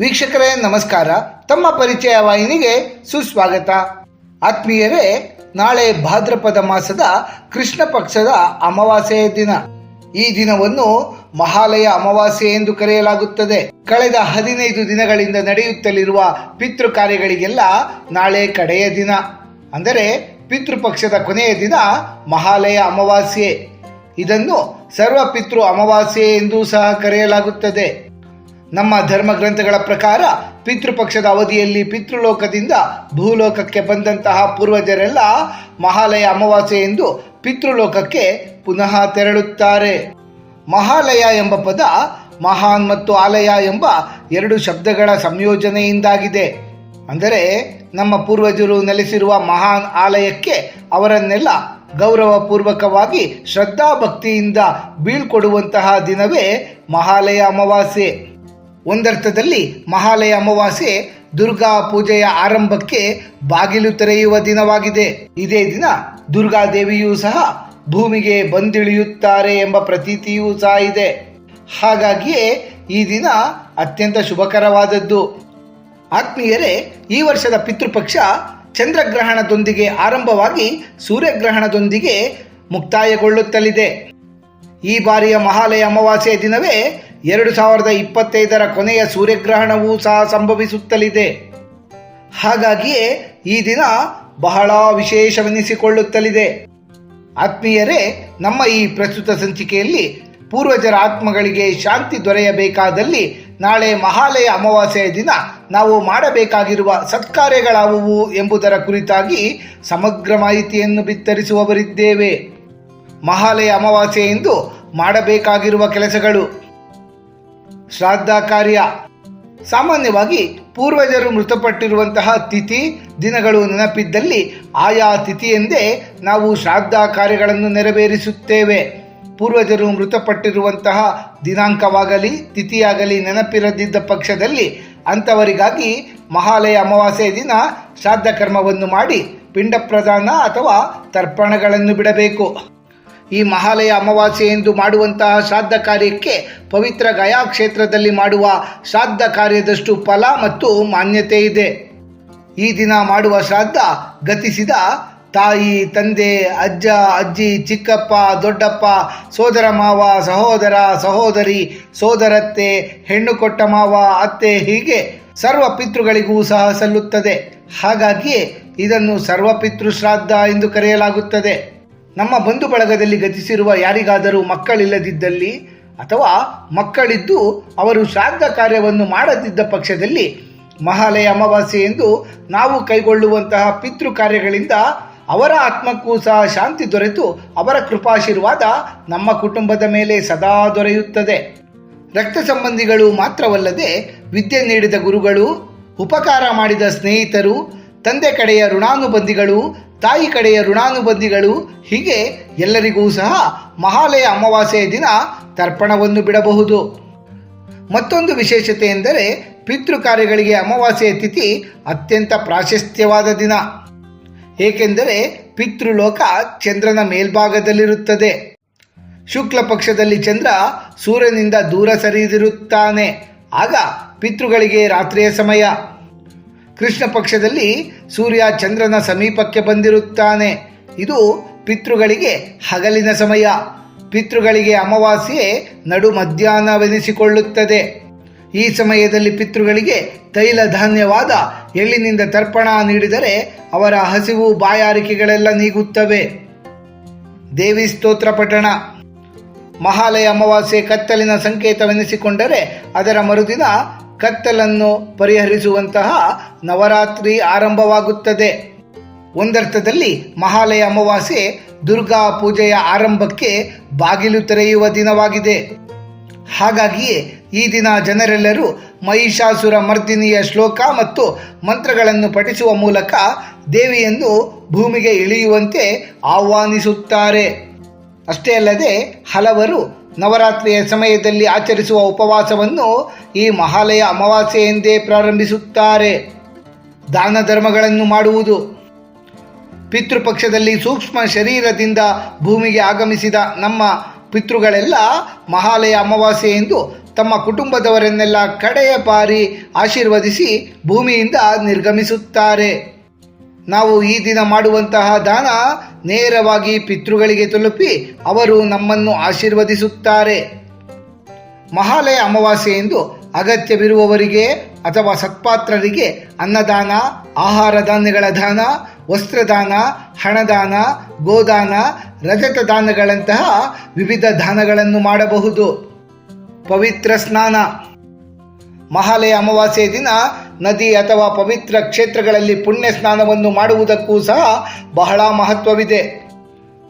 ವೀಕ್ಷಕರೇ, ನಮಸ್ಕಾರ. ತಮ್ಮ ಪರಿಚಯ ವಾಹಿನಿಗೆ ಸುಸ್ವಾಗತ. ಆತ್ಮೀಯರೇ, ನಾಳೆ ಭಾದ್ರಪದ ಮಾಸದ ಕೃಷ್ಣ ಪಕ್ಷದ ಅಮಾವಾಸ್ಯೆಯ ದಿನ. ಈ ದಿನವನ್ನು ಮಹಾಲಯ ಅಮಾವಾಸ್ಯೆ ಎಂದು ಕರೆಯಲಾಗುತ್ತದೆ. ಕಳೆದ ಹದಿನೈದು ದಿನಗಳಿಂದ ನಡೆಯುತ್ತಲಿರುವ ಪಿತೃ ಕಾರ್ಯಗಳಿಗೆಲ್ಲ ನಾಳೆ ಕಡೆಯ ದಿನ. ಅಂದರೆ ಪಿತೃಪಕ್ಷದ ಕೊನೆಯ ದಿನ ಮಹಾಲಯ ಅಮಾವಾಸ್ಯೆ. ಇದನ್ನು ಸರ್ವ ಪಿತೃ ಅಮಾವಾಸ್ಯೆ ಎಂದು ಸಹ ಕರೆಯಲಾಗುತ್ತದೆ. ನಮ್ಮ ಧರ್ಮ ಗ್ರಂಥಗಳ ಪ್ರಕಾರ ಪಿತೃಪಕ್ಷದ ಅವಧಿಯಲ್ಲಿ ಪಿತೃಲೋಕದಿಂದ ಭೂಲೋಕಕ್ಕೆ ಬಂದಂತಹ ಪೂರ್ವಜರೆಲ್ಲ ಮಹಾಲಯ ಅಮಾವಾಸ್ಯೆ ಎಂದು ಪಿತೃಲೋಕಕ್ಕೆ ಪುನಃ ತೆರಳುತ್ತಾರೆ. ಮಹಾಲಯ ಎಂಬ ಪದ ಮಹಾನ್ ಮತ್ತು ಆಲಯ ಎಂಬ ಎರಡು ಶಬ್ದಗಳ ಸಂಯೋಜನೆಯಿಂದಾಗಿದೆ. ಅಂದರೆ ನಮ್ಮ ಪೂರ್ವಜರು ನೆಲೆಸಿರುವ ಮಹಾನ್ ಆಲಯಕ್ಕೆ ಅವರನ್ನೆಲ್ಲ ಗೌರವಪೂರ್ವಕವಾಗಿ ಶ್ರದ್ಧಾಭಕ್ತಿಯಿಂದ ಬೀಳ್ಕೊಡುವಂತಹ ದಿನವೇ ಮಹಾಲಯ ಅಮಾವಾಸ್ಯೆ. ಒಂದರ್ಥದಲ್ಲಿ ಮಹಾಲಯ ಅಮಾವಾಸ್ಯೆ ದುರ್ಗಾ ಪೂಜೆಯ ಆರಂಭಕ್ಕೆ ಬಾಗಿಲು ತೆರೆಯುವ ದಿನವಾಗಿದೆ. ಇದೇ ದಿನ ದುರ್ಗಾದೇವಿಯೂ ಸಹ ಭೂಮಿಗೆ ಬಂದಿಳಿಯುತ್ತಾರೆ ಎಂಬ ಪ್ರತೀತಿಯೂ ಸಹ ಇದೆ. ಹಾಗಾಗಿಯೇ ಈ ದಿನ ಅತ್ಯಂತ ಶುಭಕರವಾದದ್ದು. ಆತ್ಮೀಯರೇ, ಈ ವರ್ಷದ ಪಿತೃಪಕ್ಷ ಚಂದ್ರಗ್ರಹಣದೊಂದಿಗೆ ಆರಂಭವಾಗಿ ಸೂರ್ಯಗ್ರಹಣದೊಂದಿಗೆ ಮುಕ್ತಾಯಗೊಳ್ಳುತ್ತಲಿದೆ. ಈ ಬಾರಿಯ ಮಹಾಲಯ ಅಮಾವಾಸ್ಯೆಯ ದಿನವೇ ಎರಡು ಸಾವಿರದ ಇಪ್ಪತ್ತೈದರ ಕೊನೆಯ ಸೂರ್ಯಗ್ರಹಣವೂ ಸಹ ಸಂಭವಿಸುತ್ತಲಿದೆ. ಹಾಗಾಗಿಯೇ ಈ ದಿನ ಬಹಳ ವಿಶೇಷವೆನಿಸಿಕೊಳ್ಳುತ್ತಲಿದೆ. ಆತ್ಮೀಯರೇ, ನಮ್ಮ ಈ ಪ್ರಸ್ತುತ ಸಂಚಿಕೆಯಲ್ಲಿ ಪೂರ್ವಜರ ಆತ್ಮಗಳಿಗೆ ಶಾಂತಿ ದೊರೆಯಬೇಕಾದಲ್ಲಿ ನಾಳೆ ಮಹಾಲಯ ಅಮಾವಾಸ್ಯೆಯ ದಿನ ನಾವು ಮಾಡಬೇಕಾಗಿರುವ ಸತ್ಕಾರ್ಯಗಳಾವುವು ಎಂಬುದರ ಕುರಿತಾಗಿ ಸಮಗ್ರ ಮಾಹಿತಿಯನ್ನು ಬಿತ್ತರಿಸುವವರಿದ್ದೇವೆ. ಮಹಾಲಯ ಅಮಾವಾಸ್ಯೆ ಎಂದು ಮಾಡಬೇಕಾಗಿರುವ ಕೆಲಸಗಳು ಶ್ರಾದ್ದ ಕಾರ್ಯ. ಸಾಮಾನ್ಯವಾಗಿ ಪೂರ್ವಜರು ಮೃತಪಟ್ಟಿರುವಂತಹ ತಿಥಿ ದಿನಗಳು ನೆನಪಿದ್ದಲ್ಲಿ ಆಯಾ ತಿಥಿಯೆಂದೇ ನಾವು ಶ್ರಾದ್ದ ಕಾರ್ಯಗಳನ್ನು ನೆರವೇರಿಸುತ್ತೇವೆ. ಪೂರ್ವಜರು ಮೃತಪಟ್ಟಿರುವಂತಹ ದಿನಾಂಕವಾಗಲಿ, ತಿಥಿಯಾಗಲಿ ನೆನಪಿರದಿದ್ದ ಪಕ್ಷದಲ್ಲಿ ಅಂಥವರಿಗಾಗಿ ಮಹಾಲಯ ಅಮಾವಾಸ್ಯೆಯ ದಿನ ಶ್ರಾದ್ದ ಕರ್ಮವನ್ನು ಮಾಡಿ ಪಿಂಡ ಪ್ರದಾನ ಅಥವಾ ತರ್ಪಣಗಳನ್ನು ಬಿಡಬೇಕು. ಈ ಮಹಾಲಯ ಅಮಾವಾಸ್ಯೆ ಎಂದು ಮಾಡುವಂತಹ ಶ್ರಾದ್ದ ಕಾರ್ಯಕ್ಕೆ ಪವಿತ್ರ ಗಯಾ ಕ್ಷೇತ್ರದಲ್ಲಿ ಮಾಡುವ ಶ್ರಾದ್ದ ಕಾರ್ಯದಷ್ಟು ಫಲ ಮತ್ತು ಮಾನ್ಯತೆ ಇದೆ. ಈ ದಿನ ಮಾಡುವ ಶ್ರಾದ್ದ ಗತಿಸಿದ ತಾಯಿ, ತಂದೆ, ಅಜ್ಜ, ಅಜ್ಜಿ, ಚಿಕ್ಕಪ್ಪ, ದೊಡ್ಡಪ್ಪ, ಸೋದರ ಮಾವ, ಸಹೋದರ, ಸಹೋದರಿ, ಸೋದರತ್ತೆ, ಹೆಣ್ಣು ಕೊಟ್ಟ ಮಾವ, ಅತ್ತೆ ಹೀಗೆ ಸರ್ವ ಪಿತೃಗಳಿಗೂ ಸಹ ಸಲ್ಲುತ್ತದೆ. ಹಾಗಾಗಿ ಇದನ್ನು ಸರ್ವ ಪಿತೃ ಎಂದು ಕರೆಯಲಾಗುತ್ತದೆ. ನಮ್ಮ ಬಂಧು ಬಳಗದಲ್ಲಿ ಗತಿಸಿರುವ ಯಾರಿಗಾದರೂ ಮಕ್ಕಳಿಲ್ಲದಿದ್ದಲ್ಲಿ ಅಥವಾ ಮಕ್ಕಳಿದ್ದು ಅವರು ಶ್ರಾದ್ದ ಕಾರ್ಯವನ್ನು ಮಾಡದಿದ್ದ ಪಕ್ಷದಲ್ಲಿ ಮಹಾಲಯ ಅಮಾವಾಸ್ಯೆ ಎಂದು ನಾವು ಕೈಗೊಳ್ಳುವಂತಹ ಪಿತೃ ಕಾರ್ಯಗಳಿಂದ ಅವರ ಆತ್ಮಕ್ಕೂ ಸಹ ಶಾಂತಿ ದೊರೆತು ಅವರ ಕೃಪಾಶೀರ್ವಾದ ನಮ್ಮ ಕುಟುಂಬದ ಮೇಲೆ ಸದಾ ದೊರೆಯುತ್ತದೆ. ರಕ್ತ ಸಂಬಂಧಿಗಳು ಮಾತ್ರವಲ್ಲದೆ ವಿದ್ಯೆ ನೀಡಿದ ಗುರುಗಳು, ಉಪಕಾರ ಮಾಡಿದ ಸ್ನೇಹಿತರು, ತಂದೆ ಕಡೆಯ ಋಣಾನುಬಂಧಿಗಳು ತಾಯಿ ಕಡೆಯ ಋಣಾನುಬಂಧಿಗಳು ಹೀಗೆ ಎಲ್ಲರಿಗೂ ಸಹ ಮಹಾಲಯ ಅಮಾವಾಸ್ಯೆಯ ದಿನ ತರ್ಪಣವನ್ನು ಬಿಡಬಹುದು. ಮತ್ತೊಂದು ವಿಶೇಷತೆ ಎಂದರೆ ಪಿತೃ ಕಾರ್ಯಗಳಿಗೆ ಅಮಾವಾಸ್ಯೆಯ ತಿಥಿ ಅತ್ಯಂತ ಪ್ರಾಶಸ್ತ್ಯವಾದ ದಿನ. ಏಕೆಂದರೆ ಪಿತೃಲೋಕ ಚಂದ್ರನ ಮೇಲ್ಭಾಗದಲ್ಲಿರುತ್ತದೆ. ಶುಕ್ಲ ಪಕ್ಷದಲ್ಲಿ ಚಂದ್ರ ಸೂರ್ಯನಿಂದ ದೂರ ಸರಿದಿರುತ್ತಾನೆ. ಆಗ ಪಿತೃಗಳಿಗೆ ರಾತ್ರಿಯ ಸಮಯ. ಕೃಷ್ಣ ಪಕ್ಷದಲ್ಲಿ ಸೂರ್ಯ ಚಂದ್ರನ ಸಮೀಪಕ್ಕೆ ಬಂದಿರುತ್ತಾನೆ. ಇದು ಪಿತೃಗಳಿಗೆ ಹಗಲಿನ ಸಮಯ. ಪಿತೃಗಳಿಗೆ ಅಮಾವಾಸ್ಯೆ ನಡು ಮಧ್ಯಾಹ್ನವೆನಿಸಿಕೊಳ್ಳುತ್ತದೆ ಈ ಸಮಯದಲ್ಲಿ ಪಿತೃಗಳಿಗೆ ತೈಲ ಧಾನ್ಯವಾದ ಎಳ್ಳಿನಿಂದ ತರ್ಪಣ ನೀಡಿದರೆ ಅವರ ಹಸಿವು ಬಾಯಾರಿಕೆಗಳೆಲ್ಲ ನೀಗುತ್ತವೆ. ದೇವಿ ಸ್ತೋತ್ರ ಪಠಣ. ಮಹಾಲಯ ಅಮಾವಾಸ್ಯೆ ಕತ್ತಲಿನ ಸಂಕೇತವೆನಿಸಿಕೊಂಡರೆ ಅದರ ಮರುದಿನ ಕತ್ತಲನ್ನು ಪರಿಹರಿಸುವಂತಹ ನವರಾತ್ರಿ ಆರಂಭವಾಗುತ್ತದೆ. ಒಂದರ್ಥದಲ್ಲಿ ಮಹಾಲಯ ಅಮಾವಾಸ್ಯೆ ದುರ್ಗಾ ಪೂಜೆಯ ಆರಂಭಕ್ಕೆ ಬಾಗಿಲು ತೆರೆಯುವ ದಿನವಾಗಿದೆ. ಹಾಗಾಗಿಯೇ ಈ ದಿನ ಜನರೆಲ್ಲರೂ ಮಹಿಷಾಸುರ ಮರ್ದಿನಿಯ ಶ್ಲೋಕ ಮತ್ತು ಮಂತ್ರಗಳನ್ನು ಪಠಿಸುವ ಮೂಲಕ ದೇವಿಯನ್ನು ಭೂಮಿಗೆ ಇಳಿಯುವಂತೆ ಆಹ್ವಾನಿಸುತ್ತಾರೆ. ಅಷ್ಟೇ ಅಲ್ಲದೆ ಹಲವರು ನವರಾತ್ರಿಯ ಸಮಯದಲ್ಲಿ ಆಚರಿಸುವ ಉಪವಾಸವನ್ನು ಈ ಮಹಾಲಯ ಅಮಾವಾಸ್ಯೆ ಎಂದೇ ಪ್ರಾರಂಭಿಸುತ್ತಾರೆ. ದಾನ ಧರ್ಮಗಳನ್ನು ಮಾಡುವುದು. ಪಿತೃಪಕ್ಷದಲ್ಲಿ ಸೂಕ್ಷ್ಮ ಶರೀರದಿಂದ ಭೂಮಿಗೆ ಆಗಮಿಸಿದ ನಮ್ಮ ಪಿತೃಗಳೆಲ್ಲ ಮಹಾಲಯ ಅಮಾವಾಸ್ಯೆ ಎಂದು ತಮ್ಮ ಕುಟುಂಬದವರನ್ನೆಲ್ಲ ಕಡೆಯ ಬಾರಿ ಆಶೀರ್ವದಿಸಿ ಭೂಮಿಯಿಂದ ನಿರ್ಗಮಿಸುತ್ತಾರೆ. ನಾವು ಈ ದಿನ ಮಾಡುವಂತಹ ದಾನ ನೇರವಾಗಿ ಪಿತೃಗಳಿಗೆ ತಲುಪಿ ಅವರು ನಮ್ಮನ್ನು ಆಶೀರ್ವದಿಸುತ್ತಾರೆ. ಮಹಾಲಯ ಅಮಾವಾಸ್ಯೆಯೆಂದು ಅಗತ್ಯವಿರುವವರಿಗೆ ಅಥವಾ ಸತ್ಪಾತ್ರರಿಗೆ ಅನ್ನದಾನ, ಆಹಾರ ಧಾನ್ಯಗಳ ದಾನ ವಸ್ತ್ರದಾನ ಹಣದಾನ ಗೋದಾನ, ರಜತ ದಾನಗಳಂತಹ ವಿವಿಧ ದಾನಗಳನ್ನು ಮಾಡಬಹುದು. ಪವಿತ್ರ ಸ್ನಾನ. ಮಹಾಲಯ ಅಮಾವಾಸ್ಯೆ ದಿನ ನದಿ ಅಥವಾ ಪವಿತ್ರ ಕ್ಷೇತ್ರಗಳಲ್ಲಿ ಪುಣ್ಯ ಸ್ನಾನವನ್ನು ಮಾಡುವುದಕ್ಕೂ ಸಹ ಬಹಳ ಮಹತ್ವವಿದೆ.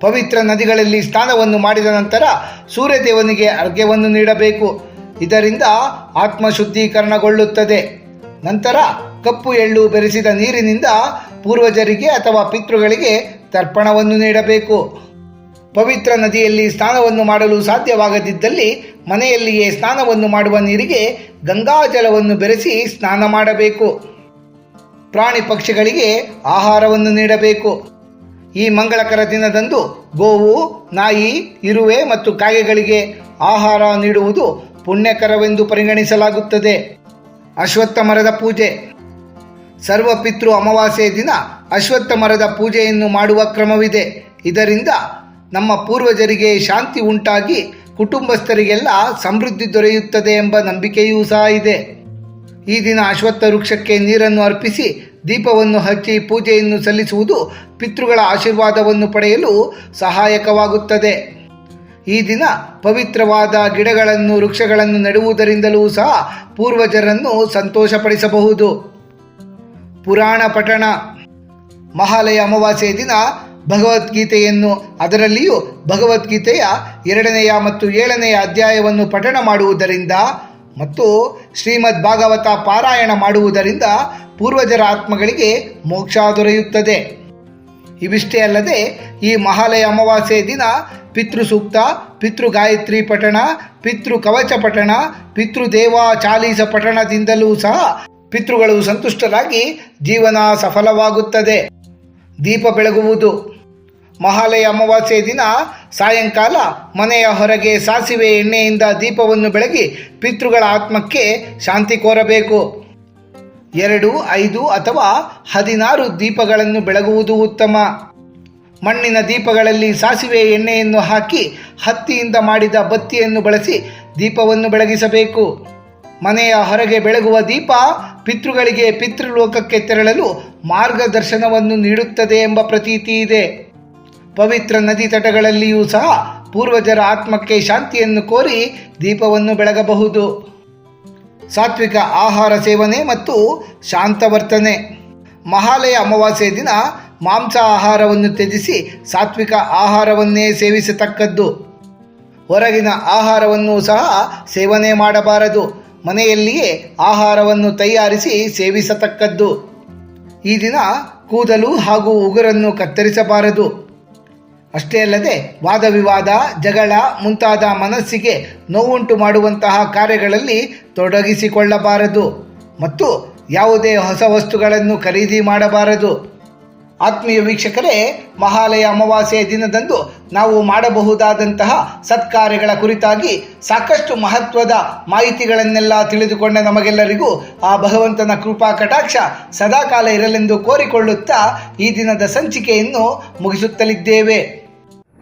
ಪವಿತ್ರ ನದಿಗಳಲ್ಲಿ ಸ್ನಾನವನ್ನು ಮಾಡಿದ ನಂತರ ಸೂರ್ಯದೇವನಿಗೆ ಅರ್ಘ್ಯವನ್ನು ನೀಡಬೇಕು. ಇದರಿಂದ ಆತ್ಮಶುದ್ಧೀಕರಣಗೊಳ್ಳುತ್ತದೆ ನಂತರ ಕಪ್ಪು ಎಳ್ಳು ಬೆರೆಸಿದ ನೀರಿನಿಂದ ಪೂರ್ವಜರಿಗೆ ಅಥವಾ ಪಿತೃಗಳಿಗೆ ತರ್ಪಣವನ್ನು ನೀಡಬೇಕು. ಪವಿತ್ರ ನದಿಯಲ್ಲಿ ಸ್ನಾನವನ್ನು ಮಾಡಲು ಸಾಧ್ಯವಾಗದಿದ್ದಲ್ಲಿ ಮನೆಯಲ್ಲಿಯೇ ಸ್ನಾನವನ್ನು ಮಾಡುವ ನೀರಿಗೆ ಗಂಗಾಜಲವನ್ನು ಬೆರೆಸಿ ಸ್ನಾನ ಮಾಡಬೇಕು. ಪ್ರಾಣಿ ಪಕ್ಷಿಗಳಿಗೆ ಆಹಾರವನ್ನು ನೀಡಬೇಕು. ಈ ಮಂಗಳಕರ ದಿನದಂದು ಗೋವು, ನಾಯಿ, ಇರುವೆ ಮತ್ತು ಕಾಯಿಗಳಿಗೆ ಆಹಾರ ನೀಡುವುದು ಪುಣ್ಯಕರವೆಂದು ಪರಿಗಣಿಸಲಾಗುತ್ತದೆ. ಅಶ್ವತ್ಥ ಮರದ ಪೂಜೆ. ಸರ್ವಪಿತೃ ಅಮಾವಾಸ್ಯೆ ದಿನ ಅಶ್ವತ್ಥ ಮರದ ಪೂಜೆಯನ್ನು ಮಾಡುವ ಕ್ರಮವಿದೆ. ಇದರಿಂದ ನಮ್ಮ ಪೂರ್ವಜರಿಗೆ ಶಾಂತಿ ಉಂಟಾಗಿ ಕುಟುಂಬಸ್ಥರಿಗೆಲ್ಲ ಸಮೃದ್ಧಿ ದೊರೆಯುತ್ತದೆ ಎಂಬ ನಂಬಿಕೆಯೂ ಸಹ ಇದೆ. ಈ ದಿನ ಅಶ್ವತ್ಥ ವೃಕ್ಷಕ್ಕೆ ನೀರನ್ನು ಅರ್ಪಿಸಿ ದೀಪವನ್ನು ಹಚ್ಚಿ ಪೂಜೆಯನ್ನು ಸಲ್ಲಿಸುವುದು ಪಿತೃಗಳ ಆಶೀರ್ವಾದವನ್ನು ಪಡೆಯಲು ಸಹಾಯಕವಾಗುತ್ತದೆ. ಈ ದಿನ ಪವಿತ್ರವಾದ ಗಿಡಗಳನ್ನು, ವೃಕ್ಷಗಳನ್ನು ನೆಡುವುದರಿಂದಲೂ ಸಹ ಪೂರ್ವಜರನ್ನು ಸಂತೋಷಪಡಿಸಬಹುದು. ಪುರಾಣ ಪಠಣ, ಮಹಾಲಯ ಅಮಾವಾಸ್ಯೆ ದಿನ ಭಗವದ್ಗೀತೆಯನ್ನು ಅದರಲ್ಲಿಯೂ ಭಗವದ್ಗೀತೆಯ ಎರಡನೆಯ ಮತ್ತು ಏಳನೆಯ ಅಧ್ಯಾಯವನ್ನು ಪಠಣ ಮಾಡುವುದರಿಂದ ಮತ್ತು ಶ್ರೀಮದ್ ಭಾಗವತ ಪಾರಾಯಣ ಮಾಡುವುದರಿಂದ ಪೂರ್ವಜರ ಆತ್ಮಗಳಿಗೆ ಮೋಕ್ಷ ದೊರೆಯುತ್ತದೆ. ಇವಿಷ್ಟೇ ಅಲ್ಲದೆ ಈ ಮಹಾಲಯ ಅಮಾವಾಸ್ಯೆ ದಿನ ಪಿತೃಸೂಕ್ತ ಪಿತೃ ಗಾಯತ್ರಿ ಪಠಣ ಪಿತೃ ಕವಚ ಪಠಣ ಪಿತೃ ದೇವಾ ಚಾಲೀಸ ಪಠಣದಿಂದಲೂ ಸಹ ಪಿತೃಗಳು ಸಂತುಷ್ಟರಾಗಿ ಜೀವನ ಸಫಲವಾಗುತ್ತದೆ. ದೀಪ ಬೆಳಗುವುದು. ಮಹಾಲಯ ಅಮಾವಾಸ್ಯೆ ದಿನ ಸಾಯಂಕಾಲ ಮನೆಯ ಹೊರಗೆ ಸಾಸಿವೆ ಎಣ್ಣೆಯಿಂದ ದೀಪವನ್ನು ಬೆಳಗಿ ಪಿತೃಗಳ ಆತ್ಮಕ್ಕೆ ಶಾಂತಿ ಕೋರಬೇಕು. ಎರಡು, ಐದು ಅಥವಾ ಹದಿನಾರು ದೀಪಗಳನ್ನು ಬೆಳಗುವುದು ಉತ್ತಮ. ಮಣ್ಣಿನ ದೀಪಗಳಲ್ಲಿ ಸಾಸಿವೆ ಎಣ್ಣೆಯನ್ನು ಹಾಕಿ ಹತ್ತಿಯಿಂದ ಮಾಡಿದ ಬತ್ತಿಯನ್ನು ಬಳಸಿ ದೀಪವನ್ನು ಬೆಳಗಿಸಬೇಕು. ಮನೆಯ ಹೊರಗೆ ಬೆಳಗುವ ದೀಪ ಪಿತೃಗಳಿಗೆ ಪಿತೃಲೋಕಕ್ಕೆ ತೆರಳಲು ಮಾರ್ಗದರ್ಶನವನ್ನು ನೀಡುತ್ತದೆ ಎಂಬ ಪ್ರತೀತಿ ಇದೆ. ಪವಿತ್ರ ನದಿ ತಟಗಳಲ್ಲಿಯೂ ಸಹ ಪೂರ್ವಜರ ಆತ್ಮಕ್ಕೆ ಶಾಂತಿಯನ್ನು ಕೋರಿ ದೀಪವನ್ನು ಬೆಳಗಬಹುದು. ಸಾತ್ವಿಕ ಆಹಾರ ಸೇವನೆ ಮತ್ತು ಶಾಂತ ವರ್ತನೆ. ಮಹಾಲಯ ಅಮಾವಾಸ್ಯೆ ದಿನ ಮಾಂಸ ಆಹಾರವನ್ನು ತ್ಯಜಿಸಿ ಸಾತ್ವಿಕ ಆಹಾರವನ್ನೇ ಸೇವಿಸತಕ್ಕದ್ದು. ಹೊರಗಿನ ಆಹಾರವನ್ನು ಸಹ ಸೇವನೆ ಮಾಡಬಾರದು. ಮನೆಯಲ್ಲಿಯೇ ಆಹಾರವನ್ನು ತಯಾರಿಸಿ ಸೇವಿಸತಕ್ಕದ್ದು. ಈ ದಿನ ಕೂದಲು ಹಾಗೂ ಉಗುರನ್ನು ಕತ್ತರಿಸಬಾರದು. ಅಷ್ಟೇ ಅಲ್ಲದೆ ವಾದ ವಿವಾದ ಜಗಳ ಮುಂತಾದ ಮನಸ್ಸಿಗೆ ನೋವುಂಟು ಮಾಡುವಂತಹ ಕಾರ್ಯಗಳಲ್ಲಿ ತೊಡಗಿಸಿಕೊಳ್ಳಬಾರದು. ಮತ್ತು ಯಾವುದೇ ಹೊಸ ವಸ್ತುಗಳನ್ನು ಖರೀದಿ ಮಾಡಬಾರದು. ಆತ್ಮೀಯ ವೀಕ್ಷಕರೇ, ಮಹಾಲಯ ಅಮಾವಾಸ್ಯೆಯ ದಿನದಂದು ನಾವು ಮಾಡಬಹುದಾದಂತಹ ಸತ್ಕಾರ್ಯಗಳ ಕುರಿತಾಗಿ ಸಾಕಷ್ಟು ಮಹತ್ವದ ಮಾಹಿತಿಗಳನ್ನೆಲ್ಲ ತಿಳಿದುಕೊಂಡ ನಮಗೆಲ್ಲರಿಗೂ ಆ ಭಗವಂತನ ಕೃಪಾ ಕಟಾಕ್ಷ ಸದಾಕಾಲ ಇರಲೆಂದು ಕೋರಿಕೊಳ್ಳುತ್ತಾ ಈ ದಿನದ ಸಂಚಿಕೆಯನ್ನು ಮುಗಿಸುತ್ತಲಿದ್ದೇವೆ.